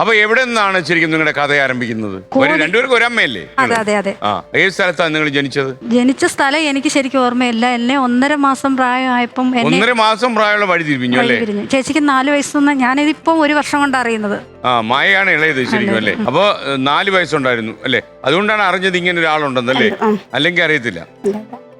അപ്പൊ എവിടെ നിന്നാണ് ശരിക്കും നിങ്ങളുടെ കഥ ആരംഭിക്കുന്നത്? ഒരു രണ്ടുപേർക്കും ഒരമ്മയല്ലേ? അതെ അതെ അതെ. ആ ഏത് സ്ഥലത്താണ് നിങ്ങൾ ജനിച്ചത്? ജനിച്ച സ്ഥലം എനിക്ക് ശരിക്കും ഓർമ്മയില്ല. എന്നെ ഒന്നര മാസം പ്രായമായപ്പം എന്നെ ഒന്നര മാസം പ്രായമുള്ള വഴി തിരിഞ്ഞു അല്ലേ? പിരിഞ്ഞു ചേച്ചിക്ക് നാല് വയസ്സൊന്നും. ഞാനിതിപ്പം ഒരു വർഷം കൊണ്ട് അറിയുന്നത്. ആ മായയാണ് ഇളയത് ശരിക്കും അല്ലേ? അപ്പൊ ഏഹ്, നാല് വയസ്സുണ്ടായിരുന്നു അല്ലേ? അതുകൊണ്ടാണ് അറിഞ്ഞത് ഇങ്ങനെ ഒരാളുണ്ടെന്നല്ലേ അല്ലെങ്കിൽ അറിയത്തില്ല.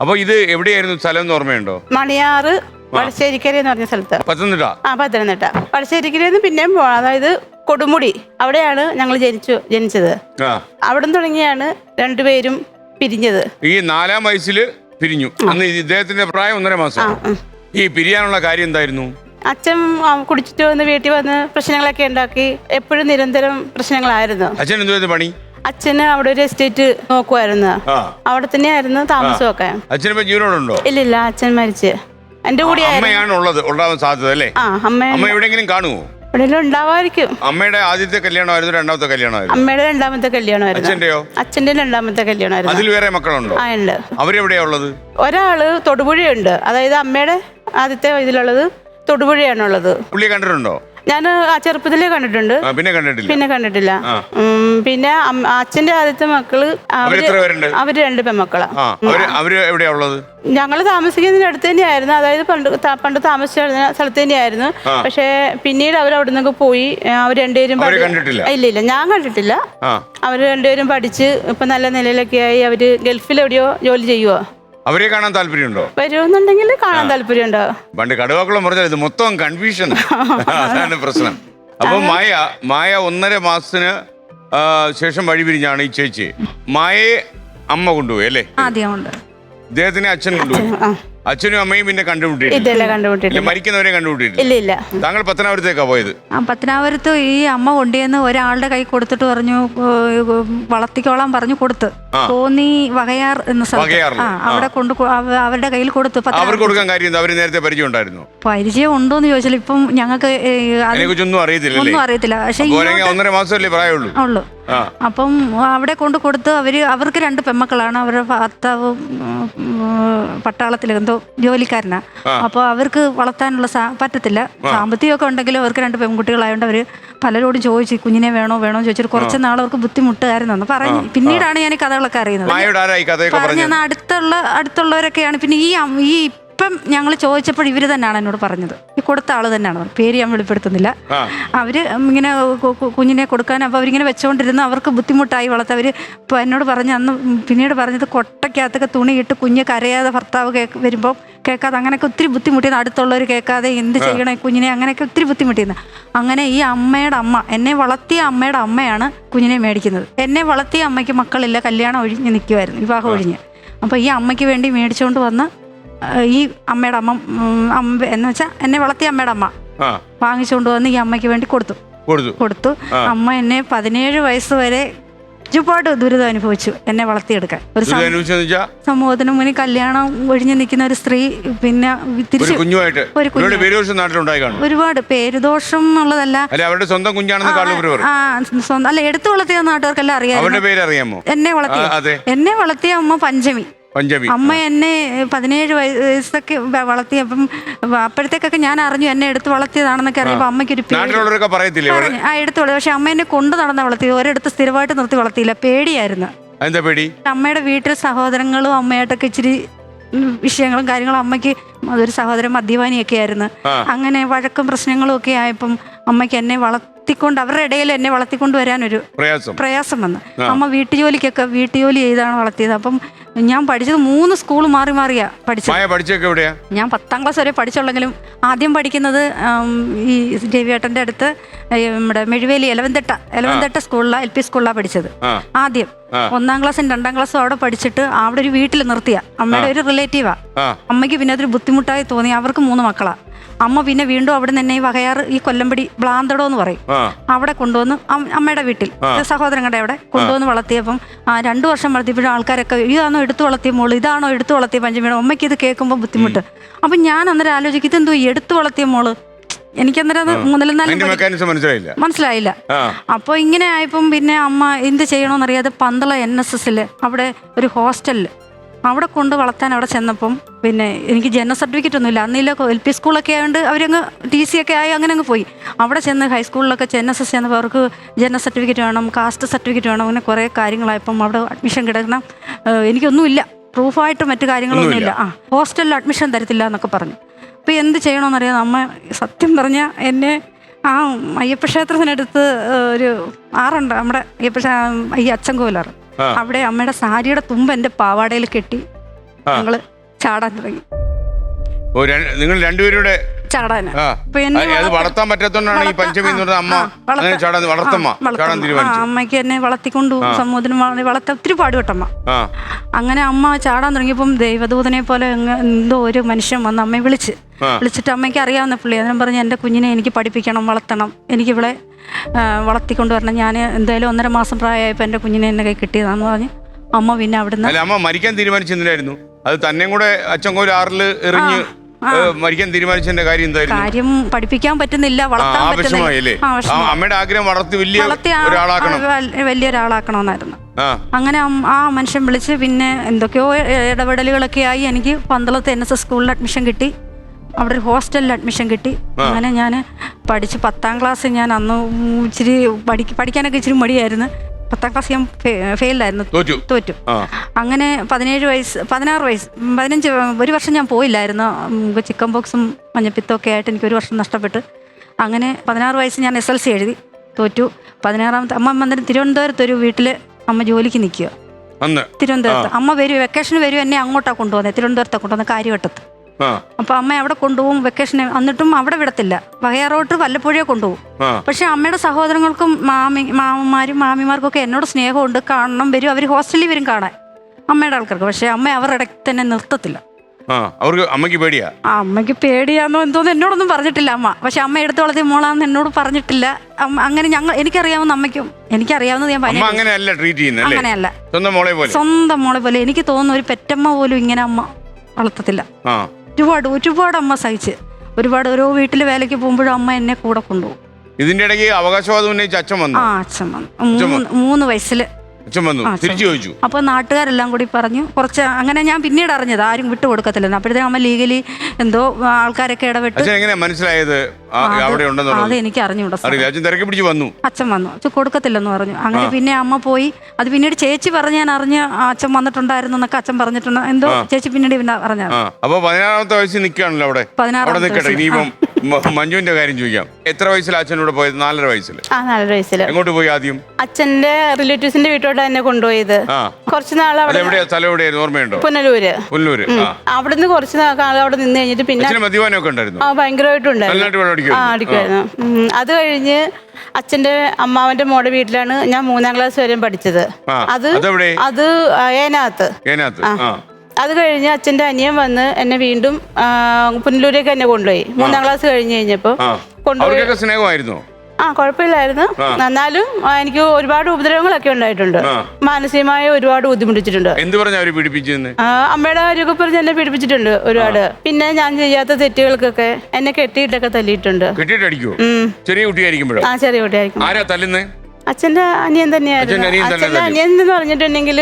അപ്പൊ ഇത് എവിടെയായിരുന്നു? സ്ഥലം എന്ന് ഓർമ്മയുണ്ടോ? മണിയാറ് വടശ്ശേരിക്കര എന്ന് പറഞ്ഞ സ്ഥലത്ത്. പത്തനംതിട്ട? ആ പത്തനംതിട്ട. വടശ്ശേരിക്കരയിൽ നിന്ന് പിന്നെയും പോവാം. അതായത് കൊടുമുടി. അവിടെയാണ് ഞങ്ങൾ ജനിച്ചു ജനിച്ചത്. ആ. അവിടെ നിന്ന് തുടങ്ങിയാണ് രണ്ടുപേരും പിരിഞ്ഞത്. ഈ നാലാം വയസ്സിൽ പിരിഞ്ഞു. അന്ന് ഇദ്ദേഹത്തിന്റെ പ്രായം ഒന്നര മാസം. ഉം. ഈ പിരിയാനുള്ള കാര്യം എന്തായിരുന്നു? അച്ഛൻ ആ, കുടിച്ചിട്ട് വന്ന് വീട്ടിൽ വന്ന് പ്രശ്നങ്ങളൊക്കെ ഉണ്ടാക്കി എപ്പോഴും നിരന്തരം പ്രശ്നങ്ങളായിരുന്നു. അച്ഛൻ എന്തുവായിരുന്നു പണി? അച്ഛന് അവിടെ ഒരു എസ്റ്റേറ്റ് നോക്കുമായിരുന്നു ആ. അവിടെ തന്നെയായിരുന്നു താമസമൊക്കെ. അച്ഛനിപ്പോ ജീവനോടുണ്ടോ? ഇല്ലില്ല അച്ഛൻ മരിച്ച്. എന്റെ കൂടെ അമ്മയാണ് ഉള്ളത് ഉണ്ടാവാൻ സാധ്യത അല്ലേ? ആ അമ്മ എവിടെങ്കിലും എവിടെയെങ്കിലും കാണുമോ എവിടെയെങ്കിലും ഉണ്ടാവായിരിക്കും അമ്മയുടെ ആദ്യത്തെ കല്യാണമായിരുന്നു രണ്ടാമത്തെ കല്യാണമായിരുന്നു. അമ്മയുടെ രണ്ടാമത്തെ കല്യാണമായിരുന്നു. അച്ഛന്റെയോ അച്ഛന്റെ രണ്ടാമത്തെ കല്യാണമായിരുന്നു. അതിൽ വേറെ മക്കളുണ്ടോ? ആ ഉണ്ട്. അവരെവിടെയാ ഉള്ളത്? ഒരാൾ തൊടുപുഴയുണ്ട്. അതായത് അമ്മയുടെ ആദ്യത്തെ ഇതിലുള്ളത് തൊടുപുഴയാണുള്ളത്. പുള്ളിയെ കണ്ടിട്ടുണ്ടോ? ഞാൻ ആ ചെറുപ്പത്തിലേ കണ്ടിട്ടുണ്ട്. പിന്നെ കണ്ടിട്ടില്ല. പിന്നെ കണ്ടിട്ടില്ല. പിന്നെ അച്ഛന്റെ ആദ്യത്തെ മക്കൾ അവർ അവർ രണ്ട് പെൺമക്കളാ. അവർ അവർ എവിടെയാ ഉള്ളത്? ഞങ്ങൾ താമസിക്കുന്നതിന് അടുത്ത് തന്നെയായിരുന്നു. അതായത് പണ്ട് പണ്ട് താമസിച്ചിരുന്ന സ്ഥലത്ത് തന്നെയായിരുന്നു. പക്ഷേ പിന്നീട് അവർ അവിടെ നിന്നൊക്കെ പോയി അവർ രണ്ടുപേരും അവരെ? ഇല്ല ഇല്ല ഞാൻ കണ്ടിട്ടില്ല. ആ. അവർ രണ്ടുപേരും പഠിച്ച് ഇപ്പൊ നല്ല നിലയിലൊക്കെ ആയി. അവർ ഗൾഫിൽ എവിടെയോ ജോലി ചെയ്യുവോ. അവരെ കാണാൻ താല്പര്യമുണ്ടോ? വരുമെന്നുണ്ടെങ്കിൽ കാണാൻ താല്പര്യമുണ്ടോ? പണ്ട് കടുവാക്കുളം പറഞ്ഞാൽ ഇത് മൊത്തം കൺഫ്യൂഷൻ അതാണ് പ്രശ്നം. അപ്പൊ മായ മായ ഒന്നര മാസത്തിന് ശേഷം വഴി പിരിഞ്ഞാണ് ഈ ചേച്ചി. മായയെ അമ്മ കൊണ്ടുപോയി അല്ലേ? ഉണ്ട് അച്ഛൻ കൊണ്ടുപോയി. അച്ഛനും അമ്മയും പിന്നെ ഇല്ല, മരിക്കുന്നവരെ കണ്ടുമുട്ടിയിട്ടില്ല. ഇല്ല ഇല്ല താങ്കൾ പത്തനാപുരത്തേക്കാ പോയത്? ആ പത്തനാപുരത്ത് ഈ അമ്മ കൊണ്ടുവന്ന് ഒരാളുടെ കൈ കൊടുത്തിട്ട് പറഞ്ഞു വളർത്തിക്കോളാം വളർത്തിക്കോളാൻ പറഞ്ഞു കൊടുത്ത്. തോന്നി വകയാർ എന്ന അവിടെ കൊണ്ട് അവരുടെ കയ്യിൽ കൊടുത്തു അവർക്ക് കൊടുക്കാൻ കാര്യം അവർ നേരത്തെ പരിചയം ഉണ്ടായിരുന്നു പരിചയം ഉണ്ടോന്ന് ചോദിച്ചാൽ ഇപ്പം ഞങ്ങൾക്ക് ഒന്നും അറിയത്തില്ല ഒന്നും അറിയത്തില്ല. പക്ഷെ ഒന്നര മാസമല്ലേ പ്രായമുള്ളൂ? ഉള്ളു. അപ്പം അവിടെ കൊണ്ട് കൊടുത്ത് അവർ അവർക്ക് രണ്ട് പെമ്മക്കളാണ്. അവരുടെ ഭർത്താവ് പട്ടാളത്തിൽ എന്തോ ജോലിക്കാരനാ. അപ്പോൾ അവർക്ക് വളർത്താനുള്ള സാ- പറ്റത്തില്ല. സാമ്പത്തികമൊക്കെ ഉണ്ടെങ്കിലും അവർക്ക് രണ്ട് പെൺകുട്ടികളായതുകൊണ്ട് അവർ പലരോടും ചോദിച്ചു "ഈ കുഞ്ഞിനെ വേണോ വേണോ ചോദിച്ചിട്ട് കുറച്ച് നാൾ അവർക്ക് ബുദ്ധിമുട്ടായിരുന്നു പറഞ്ഞു പിന്നീടാണ് ഞാൻ ഈ കഥകളൊക്കെ അറിയുന്നത്. മായയുടെ ആരാ പറഞ്ഞു അടുത്തുള്ള അടുത്തുള്ളവരൊക്കെയാണ്. പിന്നെ ഈ ഈ ഇപ്പം ഞങ്ങൾ ചോദിച്ചപ്പോൾ ഇവർ തന്നെയാണ് എന്നോട് പറഞ്ഞത്. ഈ കൊടുത്ത ആൾ തന്നെയാണ് പേര് ഞാൻ വെളിപ്പെടുത്തുന്നില്ല. അവർ ഇങ്ങനെ കുഞ്ഞിനെ കൊടുക്കാൻ അപ്പോൾ അവരിങ്ങനെ വെച്ചുകൊണ്ടിരുന്ന അവർക്ക് ബുദ്ധിമുട്ടായി വളർത്ത. അവർ എന്നോട് പറഞ്ഞ് അന്ന് പിന്നീട് പറഞ്ഞത് കൊട്ടയ്ക്കകത്തൊക്കെ തുണിയിട്ട് കുഞ്ഞ് കരയാതെ ഭർത്താവ് കേക്ക് വരുമ്പോൾ കേൾക്കാതെ അങ്ങനെയൊക്കെ ഒത്തിരി ബുദ്ധിമുട്ടിയെന്ന് അടുത്തുള്ളവർ കേൾക്കാതെ എന്ത് ചെയ്യണം കുഞ്ഞിനെ അങ്ങനെയൊക്കെ ഒത്തിരി ബുദ്ധിമുട്ടിയെന്ന് അങ്ങനെ ഈ അമ്മയുടെ അമ്മ എന്നെ വളർത്തിയ അമ്മയുടെ അമ്മയാണ് കുഞ്ഞിനെ മേടിക്കുന്നത്. എന്നെ വളർത്തിയ അമ്മയ്ക്ക് മക്കളില്ല. കല്യാണം ഒഴിഞ്ഞ് നിൽക്കുമായിരുന്നു വിവാഹം ഒഴിഞ്ഞ്. അപ്പോൾ ഈ അമ്മയ്ക്ക് വേണ്ടി മേടിച്ചുകൊണ്ട് വന്ന് ഈ അമ്മയുടെ അമ്മ അമ്മ എന്ന് വെച്ചാ എന്നെ വളർത്തിയ അമ്മയുടെ അമ്മ. വാങ്ങിച്ചുകൊണ്ട് വന്ന് ഈ അമ്മയ്ക്ക് വേണ്ടി കൊടുത്തു. കൊടുത്തു. അമ്മ എന്നെ പതിനേഴ് വയസ്സ് വരെ ഒരുപാട് ദുരിതം അനുഭവിച്ചു എന്നെ വളർത്തിയെടുക്കാൻ. ഒരു സമൂഹത്തിന് മുന്നിൽ കല്യാണം ഒഴിഞ്ഞു നിൽക്കുന്ന ഒരു സ്ത്രീ പിന്നെ തിരിച്ച് കുഞ്ഞുമായിട്ട്. ഒരുപാട് പേരുദോഷം എന്നുള്ളതല്ല. അല്ലെ അവരുടെ സ്വന്തം കുഞ്ഞാണെന്ന് കാളൂർ ആ സ്വന്തം അല്ല എടുത്തു വളർത്തിയ നാട്ടുകാർക്കെല്ലാം അറിയാം എന്നെ വളർത്തിയ. എന്നെ വളർത്തിയ അമ്മ പഞ്ചമി. പഞ്ചമി അമ്മ എന്നെ പതിനേഴ് വയസ്സൊക്കെ വളർത്തി അപ്പം അപ്പോഴത്തേക്കൊക്കെ ഞാൻ അറിഞ്ഞു എന്നെ എടുത്ത് വളർത്തിയതാണെന്നൊക്കെ അറിയുമ്പോൾ അമ്മയ്ക്കൊരു പേടി? ആ എടുത്ത് വളർത്തി പക്ഷെ അമ്മ എന്നെ കൊണ്ട് നടന്ന വളർത്തി ഒരിടത്ത് സ്ഥിരമായിട്ട് നിർത്തി വളർത്തിയില്ല. പേടിയായിരുന്നു. എന്താ പേടി? അമ്മയുടെ വീട്ടിൽ സഹോദരങ്ങളും അമ്മയായിട്ടൊക്കെ ഇച്ചിരി വിഷയങ്ങളും കാര്യങ്ങളും അമ്മയ്ക്ക് അതൊരു സഹോദരൻ മദ്യപാനിയൊക്കെ ആയിരുന്നു അങ്ങനെ വഴക്കും പ്രശ്നങ്ങളും ഒക്കെ ആയപ്പം അമ്മയ്ക്ക് എന്നെ വളർത്തിക്കൊണ്ട് അവരുടെ ഇടയിൽ എന്നെ വളർത്തിക്കൊണ്ട് വരാനൊരു പ്രയാസം. പ്രയാസം വന്നു. അമ്മ വീട്ടുജോലിക്കൊക്കെ വീട്ടുജോലി ചെയ്താണ് വളർത്തിയത്. അപ്പം ഞാൻ പഠിച്ചത് മൂന്ന് സ്കൂൾ മാറി മാറിയാ പഠിച്ചത്. ഞാൻ പത്താം ക്ലാസ് വരെ പഠിച്ചുള്ളെങ്കിലും ആദ്യം പഠിക്കുന്നത് ഈ രവിയേട്ടന്റെ അടുത്ത് നമ്മുടെ മെഴുവേലി എലവന്തെട്ട എലവന്തെട്ട സ്കൂളിലാണ് എൽ പി സ്കൂളിലാണ് പഠിച്ചത്. ആദ്യം. ഒന്നാം ക്ലാസ്സും രണ്ടാം ക്ലാസ്സും അവിടെ പഠിച്ചിട്ട് അവിടെ ഒരു വീട്ടിൽ നിർത്തിയ. അമ്മയുടെ ഒരു റിലേറ്റീവാ. അമ്മയ്ക്ക് പിന്നെ അതൊരു ബുദ്ധിമുട്ടായി തോന്നി. അവർക്ക് മൂന്ന് മക്കളാ. അമ്മ പിന്നെ വീണ്ടും അവിടെ നിന്ന് ഈ വകയാറ് ഈ കൊല്ലമ്പടി ബ്ലാന്തടോ എന്ന് പറയും അവിടെ കൊണ്ടുവന്ന് അമ്മയുടെ വീട്ടിൽ. സഹോദരങ്ങളുടെ അവിടെ കൊണ്ടുവന്ന് വളർത്തിയപ്പം രണ്ടു വർഷം വളർത്തിയപ്പോഴും ആൾക്കാരൊക്കെ ഇതാണോ എടുത്തു വളർത്തിയ മോൾ ഇതാണോ എടുത്തു വളർത്തിയ പഞ്ചമിയുടെ അമ്മയ്ക്ക് ഇത് കേൾക്കുമ്പോൾ ബുദ്ധിമുട്ട്. അപ്പം ഞാൻ അന്നേരം ആലോചിക്കും ഇതെന്തോ എടുത്തു വളർത്തിയ മോൾ? എനിക്കന്നേരം അത് മെക്കാനിസം മനസ്സിലായില്ല. മനസ്സിലായില്ല. അപ്പൊ അപ്പോൾ ഇങ്ങനെ ആയപ്പം പിന്നെ അമ്മ എന്ത് ചെയ്യണമെന്നറിയാതെ പന്തള എൻ എസ് എസിൽ അവിടെ ഒരു ഹോസ്റ്റലിൽ അവിടെ കൊണ്ട് വളർത്താൻ അവിടെ ചെന്നപ്പം പിന്നെ എനിക്ക് ജനന സർട്ടിഫിക്കറ്റ് ഒന്നുമില്ല. അന്നില്ല എൽ പി സ്കൂളൊക്കെ ആയതുകൊണ്ട് അവരങ്ങ് ടി സി ഒക്കെ ആയി അങ്ങനെ അങ്ങ് പോയി. അവിടെ ചെന്ന് ഹൈസ്കൂളിലൊക്കെ ചെന്ന എസ് എസ് ചെന്നപ്പോൾ അവർക്ക് ജനന സർട്ടിഫിക്കറ്റ് വേണം കാസ്റ്റ് സർട്ടിഫിക്കറ്റ് വേണം അങ്ങനെ കുറേ കാര്യങ്ങളായപ്പം അവിടെ അഡ്മിഷൻ കിടക്കണം. എനിക്കൊന്നുമില്ല. പ്രൂഫായിട്ട് മറ്റു കാര്യങ്ങളൊന്നുമില്ല. ആ ഹോസ്റ്റലിൽ അഡ്മിഷൻ തരത്തില്ല എന്നൊക്കെ പറഞ്ഞു. അപ്പോൾ എന്ത് ചെയ്യണമെന്നറിയാം അമ്മ സത്യം പറഞ്ഞാൽ എന്നെ ആ അയ്യപ്പ ക്ഷേത്രത്തിനടുത്ത് ഒരു ആറുണ്ട്. നമ്മുടെ അയ്യപ്പ ഈ അച്ചൻകോലാറ് ആ. അവിടെ അമ്മയുടെ സാരിയുടെ തുമ്പ് എന്റെ പാവാടയിൽ കെട്ടി. ഞങ്ങൾ ചാടാൻ തുടങ്ങി. ഓ നിങ്ങൾ രണ്ടുപേരുടെ ചാടാന് അത് വളർത്താൻ പറ്റാത്തോണ്ടാണ് ഈ വളർത്ത- പഞ്ചമി എന്ന് പറഞ്ഞ അമ്മ അങ്ങനെ ചാടാൻ വളർത്തമ്മ ചാടാൻ തീരുമാനിച്ചു. അമ്മയ്ക്ക് എന്നെ വളർത്തിക്കൊണ്ടു സമൂഹത്തിന് വളർത്ത വളർത്താൻ ഒത്തിരി പാടുപെട്ടമ്മ. അങ്ങനെ അമ്മ ചാടാൻ തുടങ്ങിയപ്പം ദൈവദൂതനെ പോലെ എന്തോ ഒരു മനുഷ്യൻ വന്ന് അമ്മയെ വിളിച്ച്. വിളിച്ചിട്ട് അമ്മയ്ക്ക് അറിയാവുന്ന പുള്ളി. അതിനും പറഞ്ഞ് എന്റെ കുഞ്ഞിനെ എനിക്ക് പഠിപ്പിക്കണം വളർത്തണം. എനിക്കിവിടെ വളർത്തിക്കൊണ്ട് വരണം. ഞാൻ എന്തായാലും ഒന്നര മാസം പ്രായമായപ്പോൾ എന്റെ കുഞ്ഞിനെ എന്നെ കൈ കിട്ടിയതാന്ന് പറഞ്ഞ് അമ്മ പിന്നെ അവിടുന്ന് അമ്മ മരിക്കാൻ തീരുമാനിച്ചെന്തിനായിരുന്നു അത് തന്നെ കൂടെ അച്ഛൻ ആറിൽ എറിഞ്ഞ്. മരിക്കാൻ തീരുമാനിച്ചതിന്റെ കാര്യം എന്തായിരുന്നു? കാര്യം പഠിപ്പിക്കാൻ പറ്റുന്നില്ല വളർത്താൻ പറ്റുന്നില്ല. അമ്മയുടെ ആഗ്രഹം വളർത്തി വലിയ വളർത്തി ആ- ഒരാളാക്കണം. ആ, വൽ- വലിയൊരാളാക്കണമെന്നായിരുന്നു അങ്ങനെ ആ മനുഷ്യൻ വിളിച്ച് പിന്നെ എന്തൊക്കെയോ ഇടപെടലുകളൊക്കെ ആയി. എനിക്ക് പന്തളത്ത് എൻ എസ് എസ് സ്കൂളിൽ അഡ്മിഷൻ കിട്ടി. അവിടെ ഒരു ഹോസ്റ്റലിൽ അഡ്മിഷൻ കിട്ടി. അങ്ങനെ ഞാൻ പഠിച്ച് പത്താം ക്ലാസ് ഞാൻ അന്ന് ഇച്ചിരി പഠിക്ക പഠിക്കാനൊക്കെ ഇച്ചിരി മടിയായിരുന്നു. പത്താം ക്ലാസ് ഞാൻ ഫെയിലായിരുന്നു തോറ്റു. അങ്ങനെ പതിനേഴ് വയസ്സ് പതിനാറ് വയസ്സ് പതിനഞ്ച് ഒരു വർഷം ഞാൻ പോയില്ലായിരുന്നു. ചിക്കൻ ബോക്സും മഞ്ഞപ്പിത്തം ഒക്കെ ആയിട്ട് എനിക്ക് ഒരു വർഷം നഷ്ടപ്പെട്ടു. അങ്ങനെ പതിനാറ് വയസ്സ് ഞാൻ എസ് എൽ സി എഴുതി. തോറ്റു. പതിനാറാമത്തെ അമ്മ മന്ദിരം തിരുവനന്തപുരത്ത് ഒരു വീട്ടിൽ അമ്മ ജോലിക്ക് നിൽക്കുക തിരുവനന്തപുരത്ത്. അമ്മ വരും വെക്കേഷന് വരും എന്നെ അങ്ങോട്ടാണ് കൊണ്ടുപോകുന്നത് തിരുവനന്തപുരത്താണ് കൊണ്ടുവന്നത് കാര്യവട്ടത്ത്. ആ. അപ്പോൾ അമ്മ അവിടെ കൊണ്ടുപോകും വെക്കേഷന് എന്നിട്ടും അവിടെ വിടത്തില്ല. വകയാറോട്ട് വല്ലപ്പോഴേ കൊണ്ടുപോകും. പക്ഷെ അമ്മയുടെ സഹോദരങ്ങൾക്കും മാമി മാമന്മാരും മാമിമാർക്കൊക്കെ എന്നോട് സ്നേഹമുണ്ട്. കാണണം വരും അവർ ഹോസ്റ്റലിൽ വരും കാണാൻ. അമ്മയുടെ ആൾക്കാർക്ക്. പക്ഷെ അമ്മ അവരുടെ ഇടയ്ക്ക് തന്നെ നിർത്തത്തില്ല. അവർക്ക് അമ്മയ്ക്ക് പേടിയാ? അമ്മയ്ക്ക് പേടിയാന്നോ എന്തോന്ന് എന്നോടൊന്നും പറഞ്ഞിട്ടില്ല അമ്മ. പക്ഷെ അമ്മ എടുത്തു വളർത്തിയ മോളാന്ന് എന്നോട് പറഞ്ഞിട്ടില്ല. അങ്ങനെ ഞങ്ങൾ എനിക്കറിയാവുന്ന അമ്മയ്ക്കും എനിക്കറിയാവുന്നത് ഞാൻ അങ്ങനെയല്ല ട്രീറ്റ് ചെയ്യുന്നത് അങ്ങനെയല്ല. സ്വന്തം മോളെ പോലെ. സ്വന്തം മോളെ പോലെ. എനിക്ക് തോന്നുന്നു ഒരു പെറ്റമ്മ പോലും ഇങ്ങനെ അമ്മ വളർത്തത്തില്ല. ഒരുപാട് ഒരുപാട് അമ്മ സഹിച്ച്. ഒരുപാട് ഓരോ വീട്ടിൽ വേലയ്ക്ക് പോകുമ്പോഴും അമ്മ എന്നെ കൂടെ കൊണ്ടുപോകും. ഇതിന്റെ ഇടയ്ക്ക് അവകാശവാദം ഉന്നയിച്ച് അച്ഛൻ വന്നു? ആ അച്ഛൻ വന്നു. മൂന്ന് മൂന്ന് വയസ്സിൽ അച്ഛൻ വന്നു. തിരിച്ചു ചോദിച്ചു. അപ്പോൾ നാട്ടുകാരെല്ലാം കൂടി പറഞ്ഞു കുറച്ച് അങ്ങനെ ഞാൻ പിന്നീട് അറിഞ്ഞത് ആരും വിട്ടു കൊടുക്കത്തില്ലെന്ന്. അപ്പോഴത്തേക്കും അമ്മ ലീഗലി എന്തോ ആൾക്കാരൊക്കെ ഇടപെട്ട് അച്ഛൻ എങ്ങനെയാ മനസ്സിലായത്? ആ, അവിടെ അത് ഉണ്ടെന്നുള്ളത് എനിക്ക് അറിഞ്ഞൂടാ സാർ. അറിയില്ല. അച്ഛൻ തിരക്കി പിടിച്ച് വന്നു. അച്ഛൻ വന്നു. അച്ഛൻ കൊടുക്കത്തില്ലെന്ന് പറഞ്ഞു. അങ്ങനെ പിന്നെ അമ്മ പോയി. അത് പിന്നീട് ചേച്ചി പറഞ്ഞ് ഞാൻ അറിഞ്ഞ് ആ അച്ഛൻ വന്നിട്ടുണ്ടായിരുന്നു എന്നൊക്കെ അച്ഛൻ പറഞ്ഞിട്ടുണ്ട്. എന്തോ ചേച്ചി പിന്നീട് പിന്നെ പറഞ്ഞു ആ. അപ്പൊ പതിനാറാമത്തെ വയസ്സിൽ നിൽക്കുകയാണല്ലോ അവിടെ. പതിനാറാമത്തെ അവിടെ നിൽക്കട്ടെ വയസ്സിൽ. ഇനിയിപ്പം മ- മഞ്ജുവിന്റെ കാര്യം ചോദിക്കാം. എത്ര വയസ്സിൽ അച്ഛനോട് പോയത്? നാലര വയസ്സിൽ ആ നാലര വയസ്സിൽ എങ്ങോട്ട് പോയി ആദ്യം? അച്ഛന്റെ റിലേറ്റീവ്സിന്റെ വീട്ടോട്ട് തന്നെ കൊണ്ടുപോയത്. കുറച്ച് നാൾ അവിടെ എവിടെയാ സ്ഥലം എവിടെയായിരുന്നു? ഓർമ്മയുണ്ടോ? പുനലൂര്. പുനലൂര്. അവിടെ നിന്ന് കുറച്ച് നാളെ കാലം അവിടെ നിന്ന് കഴിഞ്ഞിട്ട് പിന്നെ മദ്യപാനമൊക്കെ ഉണ്ടായിരുന്നു? ആ ഭയങ്കരമായിട്ടുണ്ടായിരുന്നു. ആ അടിക്കുമായിരുന്നു. അത് കഴിഞ്ഞ് അച്ഛന്റെ അമ്മാവന്റെ മോടെ വീട്ടിലാണ് ഞാൻ മൂന്നാം ക്ലാസ് വരെ പഠിച്ചത്. അത്? അത് ഏനാത്ത്. ഏനാത്ത്. അത് കഴിഞ്ഞ് അച്ഛന്റെ അനിയൻ വന്ന് എന്നെ വീണ്ടും പുനലൂരേക്ക് എന്നെ കൊണ്ടുപോയി. മൂന്നാം ക്ലാസ് കഴിഞ്ഞ് കഴിഞ്ഞപ്പോ കൊണ്ടുപോയി. സ്നേഹമായിരുന്നോ? ആ കുഴപ്പമില്ലായിരുന്നു. എന്നാലും എനിക്ക് ഒരുപാട് ഉപദ്രവങ്ങളൊക്കെ ഉണ്ടായിട്ടുണ്ട്. മാനസികമായി ഒരുപാട് ബുദ്ധിമുട്ടിച്ചിട്ടുണ്ട്. എന്ത് പറഞ്ഞ അവർ പീഡിപ്പിച്ചെന്ന്? ആ, അമ്മയുടെ കാര്യമൊക്കെ പറഞ്ഞ് എന്നെ പീഡിപ്പിച്ചിട്ടുണ്ട് ഒരുപാട്. പിന്നെ ഞാൻ ചെയ്യാത്ത തെറ്റുകൾക്കൊക്കെ എന്നെ കെട്ടിയിട്ടൊക്കെ തല്ലിയിട്ടുണ്ട്. കെട്ടിയിട്ട് അടിക്കുവോ ചെറിയ കുട്ടിയായിരിക്കും ആ ചെറിയ കുട്ടിയായിരിക്കും ആരാ തല്ലുന്നേ? അച്ഛന്റെ അനിയൻ തന്നെയായിരുന്നു. അച്ഛന്റെ അനിയൻ എന്ന് പറഞ്ഞിട്ടുണ്ടെങ്കിൽ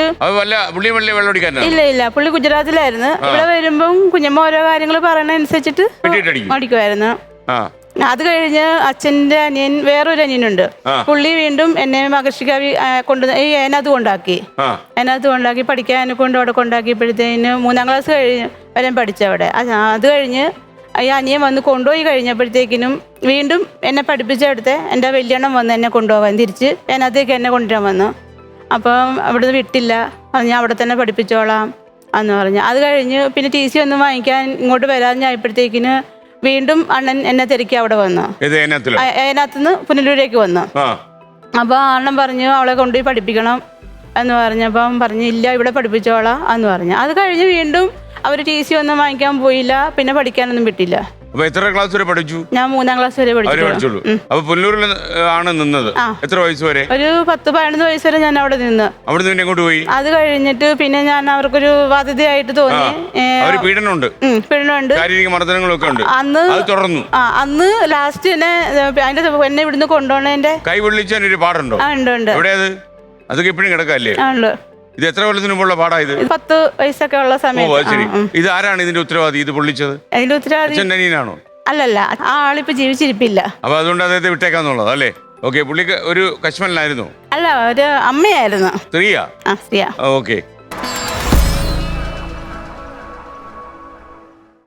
ഇല്ല ഇല്ല. പുള്ളി ഗുജറാത്തിലായിരുന്നു. ഇവിടെ വരുമ്പം കുഞ്ഞമ്മ ഓരോ കാര്യങ്ങൾ പറയണ അനുസരിച്ചിട്ട് അടിക്കുമായിരുന്നു അത് കഴിഞ്ഞ് അച്ഛന്റെ അനിയൻ വേറൊരു അനിയനുണ്ട്. പുള്ളി വീണ്ടും എന്നെ മകർഷിക്കാവി കൊണ്ട് ഈ ഏനത് കൊണ്ടാക്കി. ഏനത് കൊണ്ടാക്കി പഠിക്കാൻ കൊണ്ട് അവിടെ കൊണ്ടാക്കിയപ്പോഴത്തേന് മൂന്നാം ക്ലാസ് കഴിഞ്ഞ് വരെ പഠിച്ചവിടെ. അത് കഴിഞ്ഞ് ഈ അനിയൻ വന്ന് കൊണ്ടുപോയി കഴിഞ്ഞപ്പോഴത്തേക്കിനും വീണ്ടും എന്നെ പഠിപ്പിച്ചെടുത്ത് എന്റെ വലിയണ്ണം വന്ന് എന്നെ കൊണ്ടുപോകാൻ തിരിച്ച് അതിനകത്തേക്ക് എന്നെ കൊണ്ടുവരാൻ വന്നു. അപ്പം അവിടുന്ന് വിട്ടില്ല. ഞാൻ അവിടെ തന്നെ പഠിപ്പിച്ചോളാം എന്ന് പറഞ്ഞു. അത് കഴിഞ്ഞ് പിന്നെ ടി സി ഒന്നും വാങ്ങിക്കാൻ ഇങ്ങോട്ട് വരാഞ്ഞായപ്പോഴത്തേക്കിന് വീണ്ടും അണ്ണൻ എന്നെ തിരക്കി അവിടെ വന്നു. അതിനകത്തുനിന്ന് പുനലൂരേക്ക് വന്നു. അപ്പോൾ അണ്ണൻ പറഞ്ഞു അവളെ കൊണ്ടുപോയി പഠിപ്പിക്കണം എന്ന് പറഞ്ഞപ്പം പറഞ്ഞു ഇല്ല ഇവിടെ പഠിപ്പിച്ചോളാം എന്ന് പറഞ്ഞു. അത് കഴിഞ്ഞ് വീണ്ടും അവർ ടി സി ഒന്നും വാങ്ങിക്കാൻ പോയില്ല പിന്നെ പഠിക്കാനൊന്നും വിട്ടില്ല. അപ്പൊ എത്ര ക്ലാസ് വരെ പഠിച്ചു? ഞാൻ മൂന്നാം ക്ലാസ് വരെ അവർ പഠിച്ചു പഠിച്ചുള്ളൂ അപ്പൊ പുല്ലൂരിൽ ആണ് നിന്നത്. ആ. എത്ര വയസ്സ് വരെ? ഒരു പത്ത് പതിനൊന്ന് വയസ്സ് വരെ ഞാൻ അവിടെ നിന്ന്. അവിടെ നിന്ന് എങ്ങോട്ട് പോയി? അത് കഴിഞ്ഞിട്ട് പിന്നെ ഞാൻ അവർക്കൊരു ബാധ്യതയായിട്ട് തോന്നി. ഏ, അവർ പീഡനമുണ്ട്. ഉം, പിന്നുണ്ട് ശാരീരിക മർദ്ദനങ്ങളൊക്കെ ഉണ്ട്. അന്ന് അത് തുടർന്നു. ആ അന്ന് ലാസ്റ്റ് എന്നെ അതിന്റെ എന്നെ ഇവിടുന്ന് കൊണ്ടുപോണേന്റെ കൈ പൊള്ളിച്ചാൻ ഒരു പാടുണ്ടോ? ആ ഉണ്ട് ഉണ്ട്. എവിടെയത് അതൊക്കെ എപ്പോഴും കിടക്കല്ലേ? ആ ഉണ്ട്. ഇത് എത്ര കൊല്ലത്തിന് മുമ്പുള്ള പാടാ ഇത്? ഇത് പത്ത് വയസ്സൊക്കെ ഉള്ള സമയം ശരി. ഇത് ആരാണ് ഇതിന്റെ ഉത്തരവാദി? ഇത് പൊള്ളിച്ചത്? അതിന്റെ ഉത്തരവാദി അനിയനാണോ? അല്ലല്ല ആ ആളിപ്പോ ജീവിച്ചിരിപ്പില്ല. അപ്പൊ അതുകൊണ്ട് അദ്ദേഹത്തെ വിട്ടേക്കാന്നുള്ളത് അല്ലേ? ഓക്കെ പുള്ളിക്ക് ഒരു കശ്മലായിരുന്നു അല്ല ഒരു അമ്മയായിരുന്നു. സ്ത്രീയാ? ആ സ്ത്രീയ. ഓക്കെ.